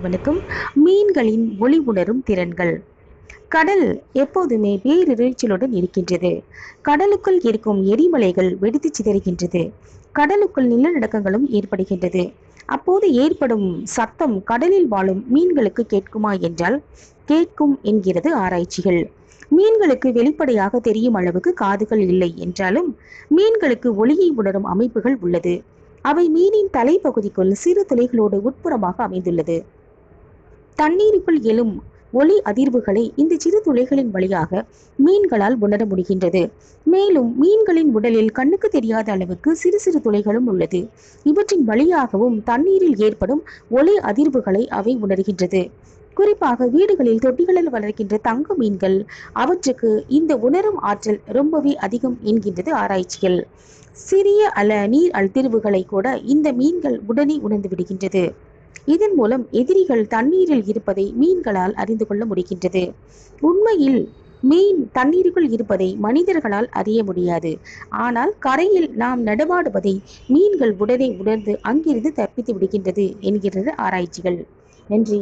வணக்கம் மீன்களின் ஒளி உணரும் திறன்கள். கடல் எப்போதுமே பேரிரைச்சலுடன் இருக்கின்றது. கடலுக்குள் இருக்கும் எரிமலைகள் வெடித்து சிதறுகின்றது. கடலுக்குள் நிலநடுக்கங்களும் ஏற்படுகின்றது. அப்போது ஏற்படும் சத்தம் கடலில் வாழும் மீன்களுக்கு கேட்குமா என்றால் கேட்கும் என்கிறது ஆராய்ச்சிகள். மீன்களுக்கு வெளிப்படையாக தெரியும் அளவுக்கு காதுகள் இல்லை என்றாலும் மீன்களுக்கு ஒளியை உணரும் அமைப்புகள் உள்ளது. அவை மீனின் தலைப்பகுதிக்குள் சிறு துளைகளோடு உட்புறமாக அமைந்துள்ளது. தண்ணீருக்குள் எழும் ஒளி அதிர்வுகளை இந்த சிறு துளைகளின் வழியாக மீன்களால் உணர முடிகின்றது. மேலும் மீன்களின் உடலில் கண்ணுக்கு தெரியாத அளவுக்கு சிறு சிறு துளைகளும் உள்ளது. இவற்றின் வழியாகவும் தண்ணீரில் ஏற்படும் ஒளி அதிர்வுகளை அவை உணர்கின்றது. குறிப்பாக வீடுகளில் தொட்டிகளில் வளர்க்கின்ற தங்க மீன்கள் அவற்றுக்கு இந்த உணரும் ஆற்றல் ரொம்பவே அதிகம் என்கின்றது ஆராய்ச்சிகள். சிறிய அள நீர் அதிர்வுகளை கூட இந்த மீன்கள் உடனே உணர்ந்து விடுகின்றது. இதன் மூலம் எதிரிகள் தண்ணீரில் இருப்பதை மீன்களால் அறிந்து கொள்ள முடிகின்றது. உண்மையில் மீன் தண்ணீருக்குள் இருப்பதை மனிதர்களால் அறிய முடியாது. ஆனால் கரையில் நாம் நடமாடுவதை மீன்கள் உடனே உணர்ந்து அங்கிருந்து தப்பித்து விடுகின்றது என்கிறது ஆராய்ச்சிகள். நன்றி.